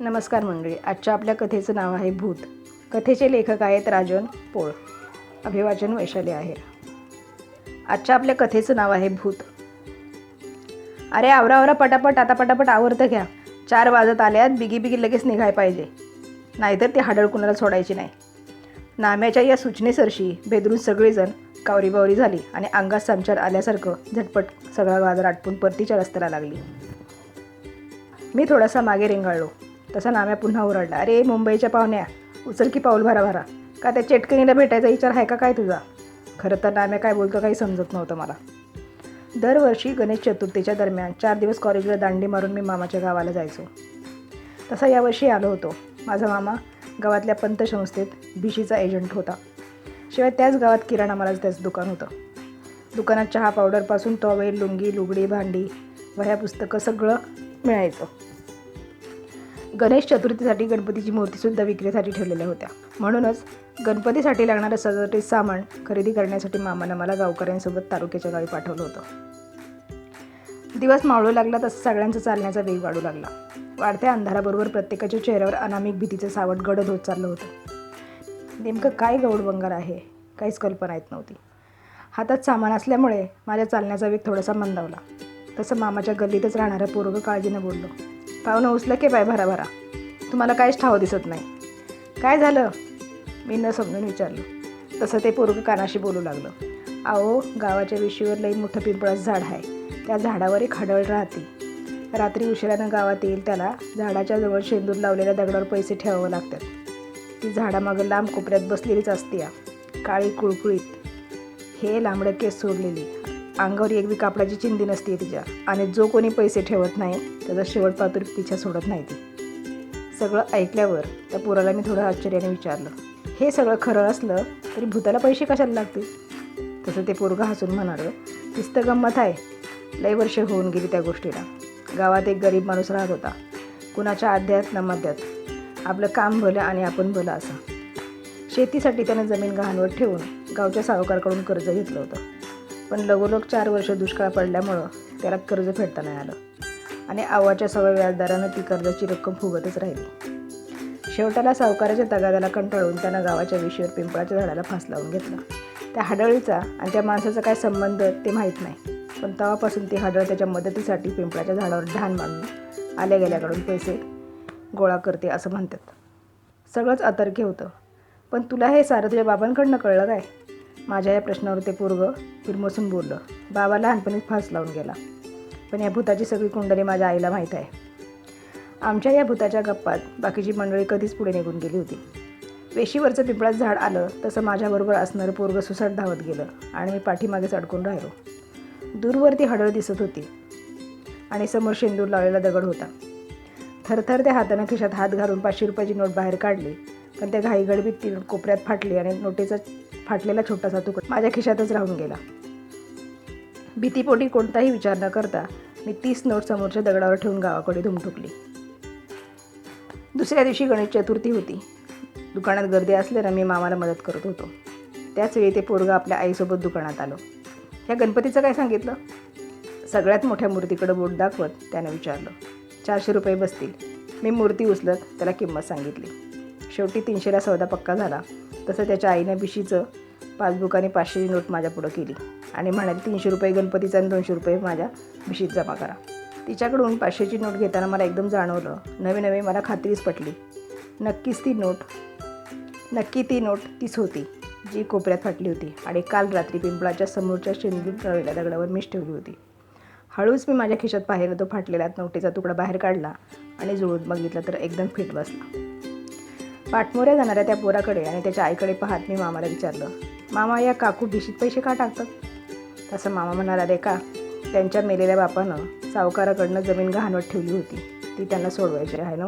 नमस्कार मंडळी आजच्या आपल्या कथेचं नाव आहे भूत. कथेचे लेखक आहेत राजन पोळ. अभिवाचन वैशाली आहे आजच्या आपल्या कथेचं नाव आहे भूत. अरे आवरा आवरा पटापट आता पटापट आवरतं घ्या. चार वाजत आल्यात बिगी बिगी लगेच निघाय पाहिजे. नाहीतर ते हाडळ कुणाला सोडायची नाही. नाम्याच्या या सूचनेसरशी बेदरून सगळेजण कावरीबावरी झाली आणि अंगात संचार आल्यासारखं झटपट सगळा बाजार आटपून परतीच्या रस्त्याला लागली. मी थोडासा मागे रेंगाळलो. तसा नाम्या पुन्हा ओरडला अरे मुंबईच्या पाहुण्या उचल की पाऊल भरा भरा. का त्या चेटकणीला भेटायचा विचार आहे का काय तुझा? खरं तर नाम्या काय बोलतो काही समजत नव्हतं मला. दरवर्षी गणेश चतुर्थीच्या दरम्यान चार दिवस कॉलेजला दांडी मारून मी मामाच्या गावाला जायचो. तसा यावर्षी आलो होतो. माझा मामा गावातल्या पंतसंस्थेत भीशीचा एजंट होता. शिवाय त्याच गावात किराणा मालाचं त्याचं दुकान होतं. दुकानात चहा पावडरपासून टॉवेल लुंगी लुगडी भांडी वह्या पुस्तकं सगळं मिळायचं. गणेश चतुर्थीसाठी गणपतीची मूर्तीसुद्धा विक्रीसाठी ठेवलेल्या होत्या. म्हणूनच गणपतीसाठी लागणारं सजावटी सामान खरेदी करण्यासाठी मामानं मला गावकऱ्यांसोबत तालुक्याच्या गावी पाठवलं होतं. दिवस मावळू लागला तसं सगळ्यांचा चालण्याचा वेग वाढू लागला. वाढत्या अंधाराबरोबर प्रत्येकाच्या चेहऱ्यावर अनामिक भीतीचं सावट गडद होत चाललं होतं. नेमकं काय गौडबंगार आहे? काहीच कल्पना येत नव्हती. हातात सामान असल्यामुळे माझ्या चालण्याचा वेग थोडासा मंदावला. तसं मामाच्या गल्लीतच राहणाऱ्या पोरगं काळजीनं बोललो. पाहुणं उचलं की पाय भरा भरा. तुम्हाला काहीच ठाव दिसत नाही. काय झालं? मी न समजून विचारलं. तसं ते पोरगं कानाशी बोलू लागलं. अहो गावाच्या विशीवर लई मोठं पिंपळाचं झाड आहे. त्या झाडावर एक हडळ राहते. रात्री उशिरानं गावात येईल त्याला झाडाच्या जवळ शेंदूर लावलेल्या दगडावर पैसे ठेवावं लागतात. ती झाडामागं लांब कोपऱ्यात बसलेलीच असते या काळी कुळकुळीत. हे लांबडं केस सोडलेली. अंगावर एक बी कापडाची चिंदी नसते तिच्या. आणि जो कोणी पैसे ठेवत नाही त्याचा शेवट पातूर पिछा सोडत नाही ती. सगळं ऐकल्यावर त्या पोराला मी थोडं आश्चर्याने विचारलं. हे सगळं खरं असलं तरी भूताला पैसे कशाला लागतील? तसं ते पोरगं हसून म्हणालं तिस्त गंमत आहे. लय वर्ष होऊन गेली त्या गोष्टीला. गावात एक गरीब माणूस राहत होता. कुणाच्या आध्यात न मध्यात. आपलं काम भलं आणि आपण भलं असं. शेतीसाठी त्यानं जमीन गहाणवर ठेवून गावच्या सावकारकडून कर्ज घेतलं होतं. पण लगोलग चार वर्ष दुष्काळ पडल्यामुळं त्याला कर्ज फेडता नाही आलं. आणि आवाच्या सवय व्याजदारानं ती कर्जाची रक्कम फुगतच राहिली. शेवटाला सावकाराच्या तगाद्याला कंटाळून त्यानं गावाच्या विषयावर पिंपळाच्या झाडाला फास लावून घेतला. त्या हाडळीचा आणि त्या माणसाचा काय संबंध ते माहीत नाही. पण तेव्हापासून ती हाडळ त्याच्या मदतीसाठी पिंपळाच्या झाडावर ढान बांधून आल्या गेल्याकडून पैसे गोळा करते असं म्हणतात. सगळंच अतर्क्य होतं. पण तुला हे सारं तुझ्या बाबांकडनं कळलं काय? माझ्या या प्रश्नावर ते पूर्व फिरमोसून बोललं. बाबा लहानपणीच फास लावून गेला. पण या भूताची सगळी कुंडली माझ्या आईला माहीत आहे. आमच्या या भूताच्या गप्पात बाकीची मंडळी कधीच पुढे निघून गेली होती. वेशीवरचं पिंपळाचं झाड आलं तसं माझ्याबरोबर असणारं पोरगं सुसाट धावत गेलं आणि मी पाठीमागेच अडकून राहिलो. दूरवरती हडळ दिसत होती आणि समोर शेंदूर लावलेला दगड होता. थरथर त्या हातानं खिशात हात घालून पाचशे रुपयाची नोट बाहेर काढली पण त्या घाईगडबीत ती नोट कोपऱ्यात फाटली आणि नोटेचा फाटलेला छोटासा तुकडा माझ्या खिशातच राहून गेला. भीतीपोटी कोणताही विचार न करता मी तीस नोट समोरच्या दगडावर ठेवून गावाकडे धुमठुकली दुसऱ्या दिवशी गणेश चतुर्थी होती. दुकानात गर्दी असल्यानं मी मामाला मदत करत होतो. त्याचवेळी ते पोरगं आपल्या आईसोबत दुकानात आलो. ह्या गणपतीचं काय सांगितलं? सगळ्यात मोठ्या मूर्तीकडे बोट दाखवत त्यानं विचारलं. चारशे रुपये बसतील. मी मूर्ती उचलत त्याला किंमत सांगितली. शेवटी तीनशेला सौदा पक्का झाला. तसं त्याच्या आईनं पिशीचं पासबुक आणि पाचशेची नोट माझ्यापुढं केली. आणि म्हणाली तीनशे रुपये गणपतीचा आणि दोनशे रुपये माझ्या पिशीत जमा करा. तिच्याकडून पाचशेची नोट घेताना मला एकदम जाणवलं. नवे नवे मला खात्रीच पटली. नक्कीच ती नोट नक्की ती नोट तीच होती जी कोपऱ्यात फाटली होती आणि काल रात्री पिंपळाच्या समोरच्या शेंदूर तळलेल्या दगडावर मीच ठेवली होती. हळूच मी माझ्या खिशात पाहिलं तो फाटलेला नोटीचा तुकडा बाहेर काढला आणि जुळून बघितलं तर एकदम फिट बसला. पाठमोऱ्या जाणाऱ्या त्या पोराकडे आणि त्याच्या आईकडे पाहत मी मामाला विचारलं मामा या काकू भिशीत पैसे का टाकतात? तसं मामा म्हणाला रे का त्यांच्या मेलेल्या बापानं सावकाराकडनं जमीन गहाणवत ठेवली होती. ती त्यांना सोडवायची आहे ना